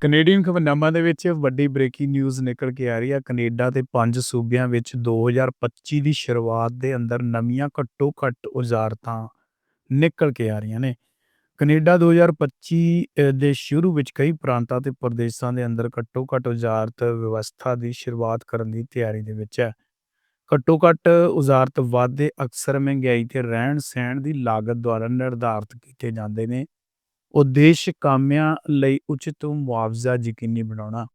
Canadian ਖਬਰਨਾਮਾ ਦੇ ਵਿੱਚ ਵੱਡੀ ਬ੍ਰੇਕਿੰਗ ਨਿਊਜ਼ ਨਿਕਲ ਕੇ ਆ ਰਹੀ ਹੈ ਕੈਨੇਡਾ ਦੇ ਪੰਜ ਸੂਬਿਆਂ ਵਿੱਚ 2025 ਦੀ ਸ਼ੁਰੂਆਤ ਦੇ ਅੰਦਰ ਨਵੀਆਂ ਘੱਟੋ ਘੱਟ ਉਜਾਰਤਾਂ ਨਿਕਲ ਕੇ ਆ ਰਹੀਆਂ ਨੇ। ਕੈਨੇਡਾ 2025 ਅ, ਦੇ ਸ਼ੁਰੂ ਵਿੱਚ ਕਈ ਪ੍ਰਾਂਤਾਂ ਤੇ ਪ੍ਰਦੇਸ਼ਾਂ ਦੇ ਅੰਦਰ ਘੱਟੋ ਘੱਟ ਉਜਾਰਤ ਵਿਵਸਥਾ ਦੀ ਸ਼ੁਰੂਆਤ ਕਰਨ ਦੀ ਤਿਆਰੀ ਦੇ ਵਿੱਚ ਹੈ। ਘੱਟੋ ਘੱਟ ਉਜਾਰਤ ਵਾਧੇ ਅਕਸਰ ਮਹਿੰਗਾਈ ਤੇ ਰਹਿਣ ਸਹਿਣ ਦੀ ਲਾਗਤ ਦੁਆਰਾ ਨਿਰਧਾਰਤ ਕੀਤੇ ਜਾਂਦੇ ਨੇ। ਉਦੇਸ਼ ਕਾਮਿਆਂ ਲਈ ਉਚਿਤ ਮੁਆਵਜ਼ਾ ਯਕੀਨੀ ਬਣਾਉਣਾ।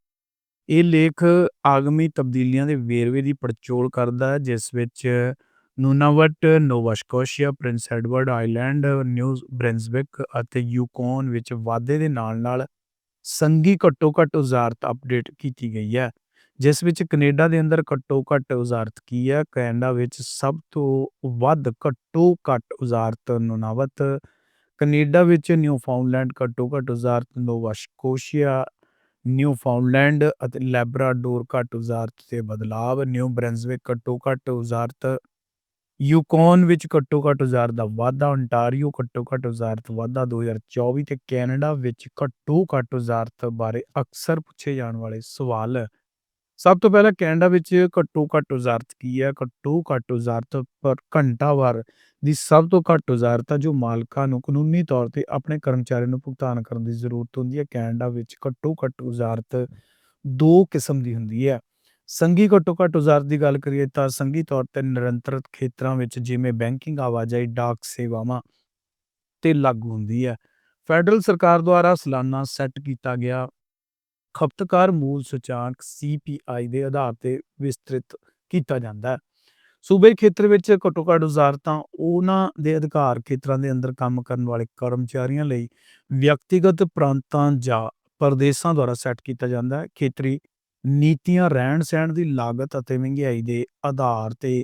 ਇਹ ਲੇਖ ਆਗਮੀ ਤਬਦੀਲੀਆਂ ਦੇ ਵੇਰਵੇ ਦੀ ਪੜਚੋਲ ਕਰਦਾ ਹੈ, ਜਿਸ ਵਿੱਚ Nunavut, Nova Scotia, Prince Edward Island, New Brunswick ਅਤੇ ਯੂਕੋਨ ਵਿੱਚ ਵਾਧੇ ਦੇ ਨਾਲ ਨਾਲ ਸੰਘੀ ਘੱਟੋ ਘੱਟ ਉਜ਼ਾਰਤ ਅਪਡੇਟ ਕੀਤੀ ਗਈ ਹੈ, ਜਿਸ ਵਿੱਚ ਕੈਨੇਡਾ ਦੇ ਅੰਦਰ ਘੱਟੋ ਘੱਟ ਉਜ਼ਾਰਤ ਕੀ ਹੈ? ਕੈਨੇਡਾ ਵਿੱਚ ਸਭ ਤੋਂ ਵੱਧ ਘੱਟੋ ਘੱਟ ਉਜ਼ਾਰਤ ਨੂਨਾਵਟ ਕੈਨੇਡਾ ਵਿੱਚ ਨਿਊਫਾਊਂਡਲੈਂਡ ਘੱਟੋ ਘੱਟ ਉਜ਼ਾਰਤ ਨੋਵਾ ਸਕੋਸ਼ੀਆ ਨਿਊਫਾਊਂਡਲੈਂਡ ਅਤੇ ਲੈਬਰਾਡੋਰ ਘੱਟ ਉਜ਼ਾਰਤ ਤੇ ਬਦਲਾਵ, ਨਿਊ ਬ੍ਰਿੰਸਵਿਕ ਘੱਟੋ ਘੱਟ ਉਜ਼ਾਰਤ ਯੂਕੋਨ ਵਿੱਚ ਘੱਟੋ ਘੱਟ ਉਜ਼ਾਰਤ ਦਾ ਵਾਧਾ ontario ਘੱਟੋ ਘੱਟ ਉਜ਼ਾਰਤ ਵਾਧਾ 2024 ਤੇ ਕੈਨੇਡਾ ਵਿੱਚ ਘੱਟੋ ਘੱਟ ਉਜ਼ਾਰਤ ਬਾਰੇ ਅਕਸਰ ਪੁੱਛੇ ਜਾਣ ਵਾਲੇ ਸਵਾਲ। ਸਭ ਤੋਂ ਪਹਿਲਾਂ ਕੈਨੇਡਾ ਵਿੱਚ ਘੱਟੋ ਘੱਟ ਉਜ਼ਾਰਤ ਕੀ ਹੈ? ਘੱਟੋ ਘੱਟ ਉਜ਼ਾਰਤ ਪਰ ਘੰਟਾਵਾਰ ਦੀ ਸਭ ਤੋਂ ਘੱਟ ਉਜ਼ਾਰਤ ਹੈ ਜੋ ਮਾਲਕਾਂ ਨੂੰ ਕਾਨੂੰਨੀ ਤੌਰ ਤੇ ਆਪਣੇ ਕਰਮਚਾਰੀਆਂ ਨੂੰ ਭੁਗਤਾਨ ਕਰਨ ਦੀ ਜ਼ਰੂਰਤ ਹੁੰਦੀ ਹੈ। ਕੈਨੇਡਾ ਵਿੱਚ ਘੱਟੋ ਘੱਟ ਉਜ਼ਾਰਤ ਦੋ ਕਿਸਮ ਦੀ ਹੁੰਦੀ ਹੈ। ਸੰਘੀ ਘੱਟੋ ਘੱਟ ਉਜ਼ਾਰਤ ਦੀ ਗੱਲ ਕਰੀਏ ਤਾਂ ਸੰਘੀ ਤੌਰ ਤੇ ਨਿਰੰਤਰ ਖੇਤਰਾਂ ਵਿੱਚ ਜਿਵੇਂ ਬੈਂਕਿੰਗ ਆਵਾਜਾਈ, ਡਾਕ ਸੇਵਾਵਾਂ ਤੇ ਲਾਗੂ ਹੁੰਦੀ ਹੈ। ਫੈਡਰਲ ਸਰਕਾਰ ਦੁਆਰਾ ਸਾਲਾਨਾ ਸੈੱਟ ਕੀਤਾ ਗਿਆ ਖਪਤਕਾਰ ਮੂਲ ਸੂਚਾਂਕ CPI ਦੇ ਆਧਾਰ ਤੇ ਵਿਸਤ੍ਰਿਤ ਕੀਤਾ ਜਾਂਦਾ ਹੈ। ਸੂਬੇ ਖੇਤਰ ਵਿੱਚ ਘੱਟੋ ਘੱਟ ਵਜ਼ਾਰਤਾਂ ਉਹਨਾਂ ਦੇ ਅਧਿਕਾਰ ਖੇਤਰਾਂ ਦੇ ਅੰਦਰ ਕੰਮ ਕਰਨ ਵਾਲੇ ਕਰਮਚਾਰੀਆਂ ਲਈ ਵਿਅਕਤੀਗਤ ਪ੍ਰਾਂਤਾਂ ਜਾਂ ਪ੍ਰਦੇਸ਼ਾਂ ਦੁਆਰਾ ਸੈੱਟ ਕੀਤਾ ਜਾਂਦਾ ਹੈ। ਖੇਤਰੀ ਨੀਤੀਆਂ ਰਹਿਣ ਸਹਿਣ ਦੀ ਲਾਗਤ ਅਤੇ ਮਹਿੰਗਾਈ ਦੇ ਆਧਾਰ ਤੇ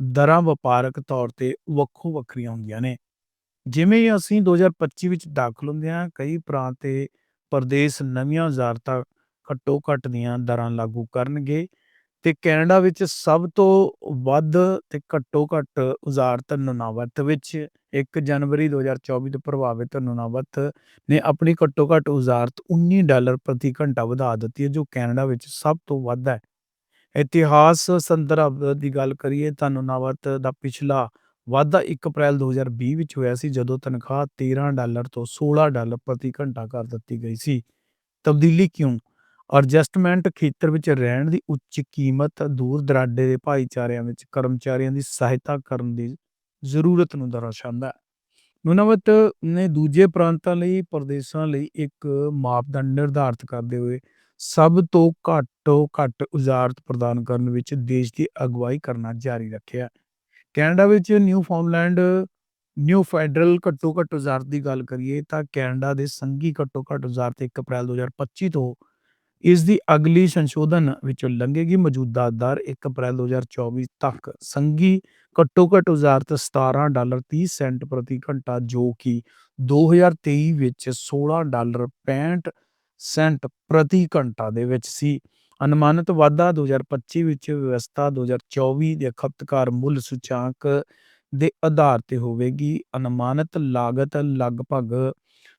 ਦਰਾਂ ਵਪਾਰਕ ਤੌਰ ਤੇ ਵੱਖੋ ਵੱਖਰੀਆਂ ਹੁੰਦੀਆਂ ਨੇ। ਜਿਵੇਂ ਹੀ ਅਸੀਂ 2025 ਵਿੱਚ ਦਾਖਲ ਹੁੰਦੇ ਹਾਂ, ਕਈ ਪ੍ਰਾਂਤ ਤੇ ਪ੍ਰਦੇਸ਼ ਨਵੀਆਂ ਉਜ਼ਾਰਤਾਂ ਘੱਟੋ ਘੱਟ ਦੀਆਂ ਦਰਾਂ ਲਾਗੂ ਕਰਨਗੇ। ਤੇ ਕੈਨੇਡਾ ਵਿੱਚ ਸਭ ਤੋਂ ਵੱਧ ਤੇ ਘੱਟੋ ਘੱਟ ਉਜ਼ਾਰਤ ਨੂਨਾਵਤ ਵਿੱਚ 1 ਜਨਵਰੀ 2024 ਤੋਂ ਪ੍ਰਭਾਵਿਤ ਨੂਨਾਵਤ ਨੇ ਆਪਣੀ ਘੱਟੋ ਘੱਟ ਉਜ਼ਾਰਤ 19 ਡਾਲਰ ਪ੍ਰਤੀ ਘੰਟਾ ਵਧਾ ਦਿੱਤੀ ਹੈ, ਜੋ ਕੈਨੇਡਾ ਵਿੱਚ ਸਭ ਤੋਂ ਵੱਧ ਹੈ। ਇਤਿਹਾਸ ਸੰਦਰਭ ਦੀ ਗੱਲ ਕਰੀਏ ਤਾਂ ਨੂਨਾਵਤ ਦਾ ਪਿਛਲਾ ਵਾਧਾ 1 ਅਪ੍ਰੈਲ 2020 ਵਿੱਚ ਹੋਇਆ ਸੀ, ਜਦੋਂ ਤਨਖਾਹ 13 ਡਾਲਰ ਤੋਂ 16 ਡਾਲਰ ਪ੍ਰਤੀ ਘੰਟਾ ਕਰ ਦਿੱਤੀ ਗਈ ਸੀ। ਤਬਦੀਲੀ ਕਿਉਂ? ਐਡਜਸਟਮੈਂਟ ਖੇਤਰ ਵਿੱਚ ਰਹਿਣ ਦੀ ਉੱਚ ਕੀਮਤ, ਦੂਰ ਦਰਾਡੇ ਦੇ ਭਾਈਚਾਰਿਆਂ ਵਿੱਚ ਕਰਮਚਾਰੀਆਂ ਦੀ ਸਹਾਇਤਾ ਕਰਨ ਦੀ ਜ਼ਰੂਰਤ ਨੂੰ ਦਰਸਾਉਂਦਾ ਹੈ। ਨੂਨਾਵਤ ਨੇ ਦੂਜੇ ਪ੍ਰਾਂਤਾਂ ਲਈ, ਪ੍ਰਦੇਸ਼ਾਂ ਲਈ ਇੱਕ ਮਾਪਦੰਡ ਨਿਰਧਾਰਤ ਕਰਦੇ ਹੋਏ ਸਭ ਤੋਂ ਘੱਟੋ ਘੱਟ ਉਜ਼ਾਰਤ ਪ੍ਰਦਾਨ ਕਰਨ ਵਿੱਚ ਦੇਸ਼ ਦੀ ਅਗਵਾਈ ਕਰਨਾ ਜਾਰੀ ਰੱਖਿਆ ਕੈਨੇਡਾ ਵਿੱਚ ਨਿਊ ਨਿਊਫਾਊਂਡਲੈਂਡ, ਨਿਊ ਫੈਡਰਲ ਘੱਟੋ ਘੱਟ ਉਜ਼ਾਰਤ ਦੀ ਗੱਲ ਕਰੀਏ ਤਾਂ ਕੈਨੇਡਾ ਦੇ ਸੰਘੀ ਘੱਟੋ ਘੱਟ ਉਜ਼ਾਰਤ 1 ਅਪ੍ਰੈਲ 2025 ਤੋਂ ਇਸ ਦੀ ਅਗਲੀ ਸੰਸ਼ੋਧਨ ਵਿੱਚੋਂ ਲੰਘੇਗੀ ਮੌਜੂਦਾ ਦਰ 1 ਅਪ੍ਰੈਲ 2024 ਤੱਕ। ਸੰਘੀ ਘੱਟੋ ਘੱਟ ਉਜ਼ਾਰਤ 17 ਡਾਲਰ 30 ਸੈਂਟ ਪ੍ਰਤੀ ਘੰਟਾ, ਜੋ ਕਿ 2023 ਵਿੱਚ 16 ਡਾਲਰ 65 ਸੈਂਟ ਪ੍ਰਤੀ ਘੰਟਾ ਦੇ ਵਿੱਚ ਸੀ। ਅਨੁਮਾਨਿਤ ਵਾਧਾ 2025 ਵਿੱਚ ਵਿਵਸਥਾ 2024 ਦੇ ਖਪਤਕਾਰ ਮੁੱਲ ਸੂਚਾਂਕ ਦੇ ਆਧਾਰ ਤੇ ਹੋਵੇਗੀ। ਅਨੁਮਾਨਿਤ ਲਾਗਤ ਲਗਭਗ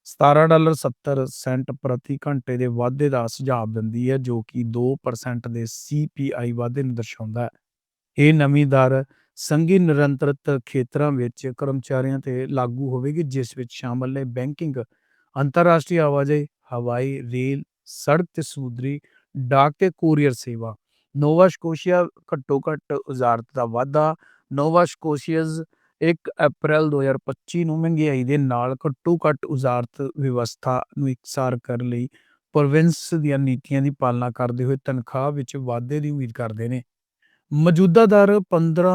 17 ਡਾਲਰ 70 ਸੈਂਟ ਪ੍ਰਤੀ ਘੰਟੇ ਦੇ ਵਾਧੇ ਦਾ ਸੁਝਾਅ ਦਿੰਦੀ ਹੈ, ਜੋ ਕਿ 2% ਦੇ CPI ਵਾਧੇ ਨੂੰ ਦਰਸਾਉਂਦਾ ਹੈ। ਇਹ ਨਵੀਂ ਦਰ ਸੰਘੀ ਨਿਰੰਤਰਤ ਖੇਤਰਾਂ ਵਿੱਚ ਕਰਮਚਾਰੀਆਂ ਤੇ ਲਾਗੂ ਹੋਵੇਗੀ, ਜਿਸ ਵਿੱਚ ਸ਼ਾਮਲ ਨੇ ਬੈਂਕਿੰਗ, ਅੰਤਰਰਾਸ਼ਟਰੀ ਆਵਾਜਾਈ, ਹਵਾਈ, ਰੇਲ, ਸੜਕ ਤੇ ਸਮੁੰਦਰੀ ਡਾਕ ਤੇ ਕੋਰੀਅਰ ਸੇਵਾ। ਨੋਵਾ ਸਕੋਸ਼ੀਆ ਘੱਟੋ ਘੱਟ ਉਜ਼ਾਰਤ ਦਾ ਵਾਧਾ, ਨੋਵਾ ਸਕੋਸ਼ੀਅਜ਼ 1 ਅਪ੍ਰੈਲ 2025 ਨੂੰ ਮਹਿੰਗਾਈ ਦੇ ਨਾਲ ਘੱਟੋ ਘੱਟ ਉਜ਼ਾਰਤ ਵਿਵਸਥਾ ਨੂੰ ਇਕਸਾਰ ਕਰਨ ਲਈ ਪ੍ਰੋਵਿੰਸ ਦੀਆਂ ਨੀਤੀਆਂ ਦੀ ਪਾਲਣਾ ਕਰਦੇ ਹੋਏ ਤਨਖਾਹ ਵਿੱਚ ਵਾਧੇ ਦੀ ਉਮੀਦ ਕਰਦੇ ਨੇ। ਮੌਜੂਦਾ ਦਰ 15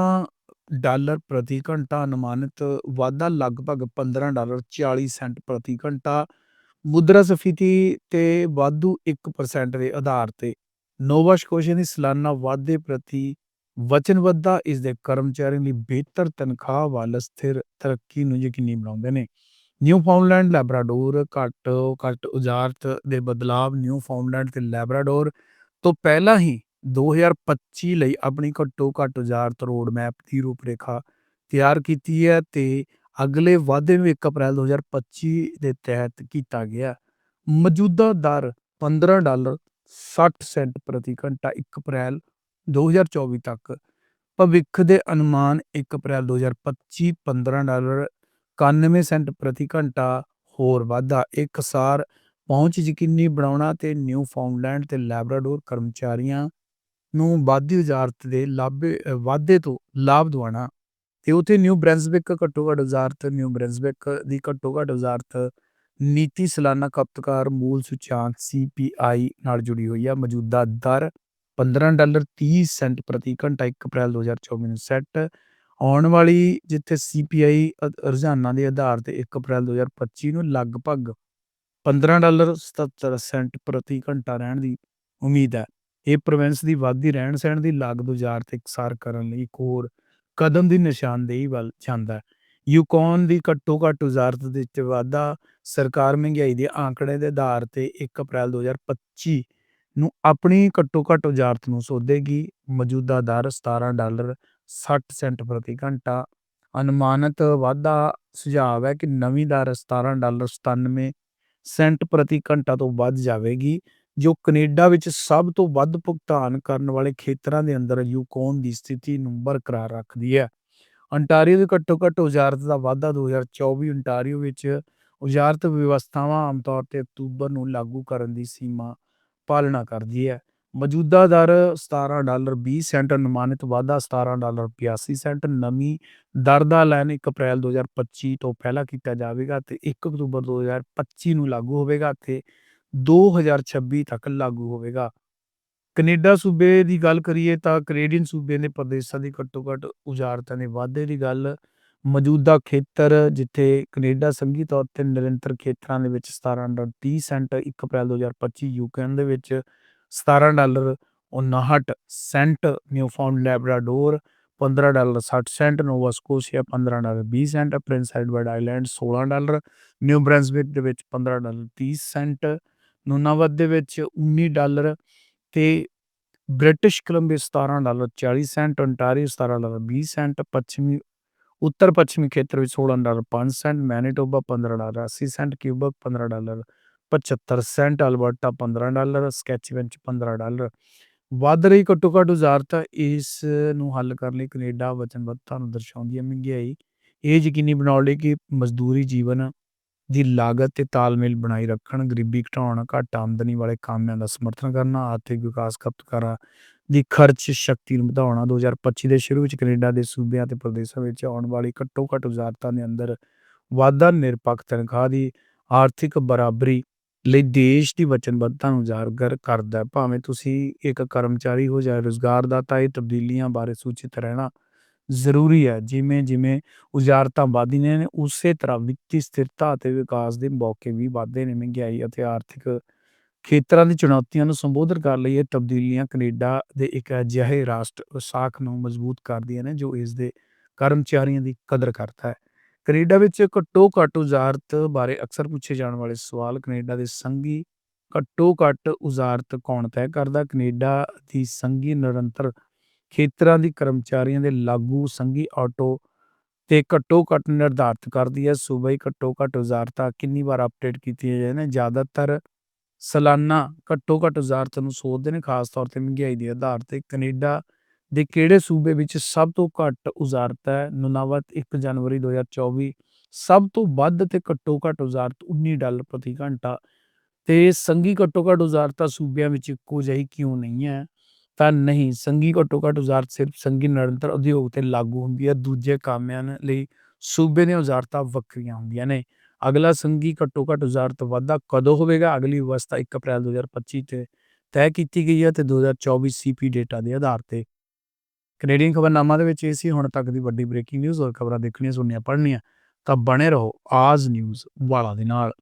ਡਾਲਰ ਪ੍ਰਤੀ ਘੰਟਾ, ਅਨੁਮਾਨਿਤ ਵਾਧਾ ਲਗਭਗ 15 ਡਾਲਰ 40 ਸੈਂਟ ਪ੍ਰਤੀ ਘੰਟਾ, ਮੁਦਰਾ ਸਫੀਤੀ ਤੇ ਵਾਧੂ 1% ਦੇ ਆਧਾਰ ਤੇ। ਨੋਵਾ ਸਕੋਸ਼ੀਆ ਦੀ ਸਾਲਾਨਾ ਵਾਧੇ ਪ੍ਰਤੀ ਵਚਨਬੱਧਤਾ ਇਸ ਦੇ ਕਰਮਚਾਰੀਆਂ ਲਈ ਬਿਹਤਰ ਤਨਖਾਹ ਵੱਲ ਸਥਿਰ ਤਰੱਕੀ ਨੂੰ ਯਕੀਨੀ ਬਣਾਉਂਦੇ ਨੇ। ਨਿਊਫਾਊਂਡਲੈਂਡ ਲੈਬਰਾਡੋਰ ਘੱਟ ਘੱਟ ਉਜਾਰਤ ਦੇ ਬਦਲਾਵ ਨਿਊਫਾਊਂਡਲੈਂਡ ਤੇ ਲੈਬਰਾਡੋਰ ਤੋਂ ਪਹਿਲਾਂ ਹੀ 2025 ਲਈ ਆਪਣੀ ਘੱਟੋ ਘੱਟ ਉਜਾਰਤ ਰੋਡ ਮੈਪ ਦੀ ਰੂਪਰੇਖਾ ਤਿਆਰ ਕੀਤੀ ਹੈ ਤੇ ਅਗਲੇ ਵਾਧੇ ਨੂੰ 1 ਅਪ੍ਰੈਲ 2025 ਦੇ ਤਹਿਤ ਕੀਤਾ ਗਿਆ। ਮੌਜੂਦਾ ਦਰ 15 ਡਾਲਰ 60 ਸੈਂਟ ਪ੍ਰਤੀ ਘੰਟਾ 1 ਅਪ੍ਰੈਲ 2024 ਤੱਕ ਭਵਿੱਖ ਦੇ ਅਨੁਮਾਨ 1 ਅਪ੍ਰੈਲ 2025 15 ਡਾਲਰ 91 ਸੈਂਟ ਪ੍ਰਤੀ ਘੰਟਾ ਹੋਰ ਵਾਧਾ। ਇਕਸਾਰ ਪਹੁੰਚ ਯਕੀਨੀ ਬਣਾਉਣਾ ਤੇ ਨਿਊ ਤੇ ਲੈਬਰਾਡੋਰ ਕਰਮਚਾਰੀਆਂ ਨੂੰ ਵਾਧੀ ਉਜ਼ਾਰਤ ਦੇ ਲਾਭੇ ਵਾਧੇ ਤੋਂ ਲਾਭ ਦਿਵਾਉਣਾ ਤੇ ਉਥੇ ਨਿਊ ਬ੍ਰੈਂਸਵਿਕ ਘੱਟੋ ਘੱਟ ਉਜ਼ਾਰਤ, ਨਿਊ ਬ੍ਰੈਂਸਵਿਕ ਦੀ ਘੱਟੋ ਘੱਟ ਵਜ਼ਾਰਤ ਨੀਤੀ ਸਾਲਾਨਾ ਖਪਤਕਾਰ ਮੂਲ ਸੂਚਾਂਕ CPI ਨਾਲ ਜੁੜੀ ਹੋਈ ਹੈ ਮੌਜੂਦਾ ਦਰ 15 ਡਾਲਰ 30 ਸੈਂਟ ਪ੍ਰਤੀ ਘੰਟਾ 1 ਅਪ੍ਰੈਲ 2024 ਨੂੰ ਸੈੱਟ ਆਉਣ ਵਾਲੀ ਜਿੱਥੇ CPI ਰੁਝਾਨਾਂ ਦੇ ਆਧਾਰ ਤੇ 1 ਅਪ੍ਰੈਲ 2025 ਨੂੰ ਲਗਭਗ 15 ਡਾਲਰ 77 ਸੈਂਟ ਪ੍ਰਤੀ ਘੰਟਾ ਰਹਿਣ ਦੀ ਉਮੀਦ ਹੈ। ਇਹ ਪ੍ਰੋਵਿੰਸ ਦੀ ਵਾਧੀ ਰਹਿਣ ਸਹਿਣ ਦੀ ਲਾਗਤ ਵਜ਼ਾਰਤ ਇਕਸਾਰ ਕਰਨ ਲਈ ਇੱਕ ਹੋਰ ਕਦਮ ਦੀ ਨਿਸ਼ਾਨਦੇਹੀ ਵੱਲ ਜਾਂਦਾ ਹੈ। ਯੂਕੋਨ ਦੀ ਘੱਟੋ ਘੱਟ ਉਜਾਰਤ ਦੇ ਵਿੱਚ ਵਾਧਾ ਸਰਕਾਰ ਮਹਿੰਗਾਈ ਦੇ ਆંકੜੇ ਦੇ ਆਧਾਰ ਤੇ 1 ਅਪ੍ਰੈਲ 2025 ਨੂੰ ਆਪਣੀ ਘੱਟੋ ਘੱਟ ਉਜਾਰਤ ਨੂੰ ਸੋਧੇਗੀ ਮੌਜੂਦਾ ਦਰ 17 ਡਾਲਰ 60 ਸੈਂਟ ਪ੍ਰਤੀ ਘੰਟਾ। ਅਨੁਮਾਨਿਤ ਵਾਧਾ ਸੁਝਾਅ ਹੈ ਕਿ ਨਵੀਂ ਦਰ 17 ਡਾਲਰ 97 ਸੈਂਟ ਪ੍ਰਤੀ ਘੰਟਾ ਤੋਂ ਵੱਧ ਜਾਵੇਗੀ, ਜੋ ਕੈਨੇਡਾ ਵਿੱਚ ਸਭ ਤੋਂ ਵੱਧ ਭੁਗਤਾਨ ਕਰਨ ਵਾਲੇ ਖੇਤਰਾਂ ਦੇ ਅੰਦਰ ਯੂਕੋਨ ਦੀ ਸਥਿਤੀ ਨੂੰ ਬਰਕਰਾਰ ਰੱਖਦੀ ਹੈ। ਅੰਟਾਰੀਓ ਦੀ ਘੱਟੋ ਘੱਟ ਉਜਾਰਤ ਦਾ ਵਾਧਾ 2024 ਅੰਟਾਰੀਓ ਵਿੱਚ ਉਜਾਰਤ ਵਿਵਸਥਾਵਾਂ ਆਮ ਤੌਰ ਤੇ ਅਕਤੂਬਰ ਨੂੰ ਲਾਗੂ ਕਰਨ ਦੀ ਸੀਮਾ ਪਾਲਣਾ ਕਰਦੀ ਹੈ। ਮੌਜੂਦਾ ਦਰ 17 ਡਾਲਰ 20 ਸੈਂਟ, ਅਨੁਮਾਨਿਤ ਵਾਧਾ 17 ਡਾਲਰ 82 ਸੈਂਟ। ਨਵੀਂ ਦਰ ਦਾ ਐਲਾਨ 1 ਅਪ੍ਰੈਲ 2025 ਤੋਂ ਪਹਿਲਾਂ ਕੀਤਾ ਜਾਵੇਗਾ ਤੇ 1 ਅਕਤੂਬਰ 2025 ਨੂੰ ਲਾਗੂ ਹੋਵੇਗਾ ਤੇ 2026 ਤੱਕ ਲਾਗੂ ਹੋਵੇਗਾ। ਕੈਨੇਡਾ ਸੂਬੇ ਦੀ ਗੱਲ ਕਰੀਏ ਤਾਂ ਕੈਨੇਡੀਅਨ ਸੂਬੇ ਦੇ ਪ੍ਰਦੇਸ਼ਾਂ ਦੀ ਘੱਟੋ ਘੱਟ ਉਜਾਰਤਾਂ ਦੇ ਵਾਧੇ ਦੀ ਗੱਲ ਮੌਜੂਦਾ ਖੇਤਰ ਜਿੱਥੇ ਕੈਨੇਡਾ ਸੰਘੀ ਤੌਰ ਤੇ ਨਿਰੰਤਰ ਖੇਤਰਾਂ ਦੇ ਵਿੱਚ 17 ਡਾਲਰ 30 ਸੈਂਟ 1 ਅਪ੍ਰੈਲ 2025 ਯੂਕੇਨ ਦੇ ਵਿੱਚ 17 dollar 59 cent, Newfoundland Labrador 15 dollar 60 cent, Nova Scotia 15 dollar 20 cent, Prince Edward Island 16 dollar, New Brunswick ਦੇ ਵਿੱਚ 15 ਡਾਲਰ 30 ਸੈਂਟ, ਨੂਨਾਵਦ ਦੇ ਵਿੱਚ 19 ਡਾਲਰ ਤੇ British Columbia 17 dollar 40 cent ontario 17 dollar 20 cent, ਪੱਛਮੀ ਉੱਤਰ ਪੱਛਮੀ ਖੇਤਰ ਵਿੱਚ 16 dollar 5 cent Manitoba 15 dollar 80 cent Quebec 15 dollar 75 cent Alberta 15 dollar Saskatchewan ਚ 15 ਡਾਲਰ ਵੱਧ ਰਹੀ ਘੱਟੋ ਘੱਟ ਉਜ਼ਾਰਤ ਇਸ ਨੂੰ ਹੱਲ ਕਰਨ ਲਈ ਕੈਨੇਡਾ ਵਚਨਬੱਧਤਾ ਨੂੰ ਦਰਸਾਉਂਦੀ ਹੈ ਮਹਿੰਗਾਈ ਇਹ ਯਕੀਨੀ ਬਣਾਉਣ ਲਈ ਕਿ ਮਜ਼ਦੂਰੀ ਜੀਵਨ ਦੀ ਲਾਗਤ ਤੇ ਤਾਲਮੇਲ ਬਣਾਈ ਰੱਖਣ ਗਰੀਬੀ ਘਟਾਉਣ ਘੱਟ ਆਮਦਨੀ ਵਾਲੇ ਕਾਮਿਆਂ ਦਾ ਸਮਰਥਨ ਕਰਨਾ ਆਰਥਿਕ ਵਿਕਾਸ ਖਪਤਕਾਰਾਂ ਦੀ ਖਰਚ ਸ਼ਕਤੀ ਨੂੰ ਵਧਾਉਣਾ। 2025 ਦੇ ਸ਼ੁਰੂ ਵਿੱਚ ਕੈਨੇਡਾ ਦੇ ਸੂਬਿਆਂ ਤੇ ਪ੍ਰਦੇਸ਼ਾਂ ਵਿੱਚ ਆਉਣ ਵਾਲੀ ਘੱਟੋ ਘੱਟ ਉਜ਼ਾਰਤਾਂ ਦੇ ਅੰਦਰ ਵਾਧਾ ਨਿਰਪੱਖ ਤਨਖਾਹ ਦੀ ਆਰਥਿਕ ਬਰਾਬਰੀ ਲਈ ਦੇਸ਼ ਦੀ ਵਚਨਬੱਧਤਾ ਨੂੰ ਉਜਾਗਰ ਕਰਦਾ ਭਾਵੇਂ ਤੁਸੀਂ ਇੱਕ ਕਰਮਚਾਰੀ ਹੋ ਜਾਂ ਰੁਜ਼ਗਾਰਦਾਤਾ ਇਹ ਤਬਦੀਲੀਆਂ ਬਾਰੇ ਸੂਚਿਤ ਰਹਿਣਾ ਜ਼ਰੂਰੀ ਹੈ। ਜਿਵੇਂ ਜਿਵੇਂ ਉਜਾਰਤਾਂ ਵਧਦੀਆਂ ਨੇ, ਉਸੇ ਤਰ੍ਹਾਂ ਵਿੱਤੀ ਸਥਿਰਤਾ ਅਤੇ ਵਿਕਾਸ ਦੇ ਮੌਕੇ ਵੀ ਵਧਦੇ ਨੇ। ਮਹਿੰਗਾਈ ਅਤੇ ਆਰਥਿਕ ਖੇਤਰਾਂ ਦੀ ਚੁਣੌਤੀਆਂ ਨੂੰ ਸੰਬੋਧਨ ਕਰਨ ਲਈ ਇਹ ਤਬਦੀਲੀਆਂ ਕੈਨੇਡਾ ਦੇ ਇੱਕ ਅਜਿਹੇ ਰਾਸ਼ਟਰ ਵਿਸਾਖ ਨੂੰ ਮਜ਼ਬੂਤ ਕਰਦੀਆਂ ਨੇ, ਜੋ ਇਸ ਦੇ ਕਰਮਚਾਰੀਆਂ ਦੀ ਕਦਰ ਕਰਦਾ ਹੈ। ਕੈਨੇਡਾ ਵਿੱਚ ਘੱਟੋ ਘੱਟ ਉਜਾਰਤ ਬਾਰੇ ਅਕਸਰ ਪੁੱਛੇ ਜਾਣ ਵਾਲੇ ਸਵਾਲ ਕੈਨੇਡਾ ਦੇ ਸੰਘੀ ਘੱਟੋ ਘੱਟ ਉਜਾਰਤ ਕੌਣ ਤੈਅ ਕਰਦਾ? ਕੈਨੇਡਾ ਦੀ ਸੰਘੀ ਨਿਰੰਤਰ ਖੇਤਰਾਂ ਦੀ ਕਰਮਚਾਰੀਆਂ ਦੇ ਲਾਗੂ ਸੰਘੀ ਆਟੋ ਤੇ ਘੱਟੋ ਘੱਟ ਨਿਰਧਾਰਤ ਕਰਦੀ ਹੈ। ਸੂਬਾਈ ਘੱਟੋ ਘੱਟ ਉਜਾਰਤਾਂ ਕਿੰਨੀ ਵਾਰ ਅਪਡੇਟ ਕੀਤੀਆਂ ਜਾਂਦੀਆਂ ਨੇ? ਜ਼ਿਆਦਾਤਰ ਸਾਲਾਨਾ ਘੱਟੋ ਘੱਟ ਉਜਾਰਤ ਨੂੰ ਸੋਧਦੇ ਨੇ, ਖਾਸ ਤੌਰ ਤੇ ਮਹਿੰਗਾਈ ਦੇ ਆਧਾਰ ਤੇ। ਕੈਨੇਡਾ ਦੇ ਕਿਹੜੇ ਸੂਬੇ ਵਿੱਚ ਸਭ ਤੋਂ ਘੱਟ ਉਜਾਰਤ ਹੈ? ਨੁਨਾਵਤ 1 ਜਨਵਰੀ 2024 ਸਭ ਤੋਂ ਵੱਧ ਤੇ ਘੱਟੋ ਘੱਟ ਉਜਾਰਤ 19 ਡਾਲਰ ਪ੍ਰਤੀ ਘੰਟਾ। ਤੇ ਸੰਘੀ ਘੱਟੋ ਘੱਟ ਉਜਾਰਤਾਂ ਸੂਬਿਆਂ ਵਿੱਚ ਇੱਕੋ ਜਿਹੀ ਕਿਉਂ ਨਹੀਂ ਹੈ? ਤਾਂ ਨਹੀਂ, ਸੰਘੀ ਘੱਟੋ ਘੱਟ ਉਜਾਰਤ ਸਿਰਫ ਸੰਘੀ ਨਿਰੰਤਰ ਉਦਯੋਗ ਤੇ ਲਾਗੂ ਹੁੰਦੀ ਹੈ, ਦੂਜੇ ਕਾਮਿਆਂ ਲਈ ਸੂਬੇ ਦੀਆਂ ਉਜਾਰਤਾਂ ਵੱਖਰੀਆਂ ਹੁੰਦੀਆਂ ਨੇ। ਅਗਲਾ ਸੰਘੀ ਘੱਟੋ ਘੱਟ ਉਜਾਰਤ ਵਾਧਾ ਕਦੋਂ ਹੋਵੇਗਾ? ਅਗਲੀ ਵਿਵਸਥਾ 1 ਅਪ੍ਰੈਲ 2025 ਤੇ ਤੈਅ ਕੀਤੀ ਗਈ ਹੈ ਤੇ 2024 ਸੀਪੀ ਡੇਟਾ ਦੇ ਆਧਾਰ ਤੇ। ਕੈਨੇਡੀਅਨ ਖਬਰਨਾਮਾ ਦੇ ਵਿੱਚ ਇਹ ਸੀ, ਹੁਣ ਤੱਕ ਦੀ ਵੱਡੀ ਬ੍ਰੇਕਿੰਗ ਨਿਊਜ਼ ਹੋਰ ਖਬਰਾਂ ਦੇਖਣੀਆਂ ਸੁਣਨੀਆਂ ਪੜ੍ਹਨੀਆਂ ਤਾਂ ਬਣੇ ਰਹੋ ਆਜ ਨਿਊਜ਼ ਵਾਲਾ ਦੇ ਨਾਲ।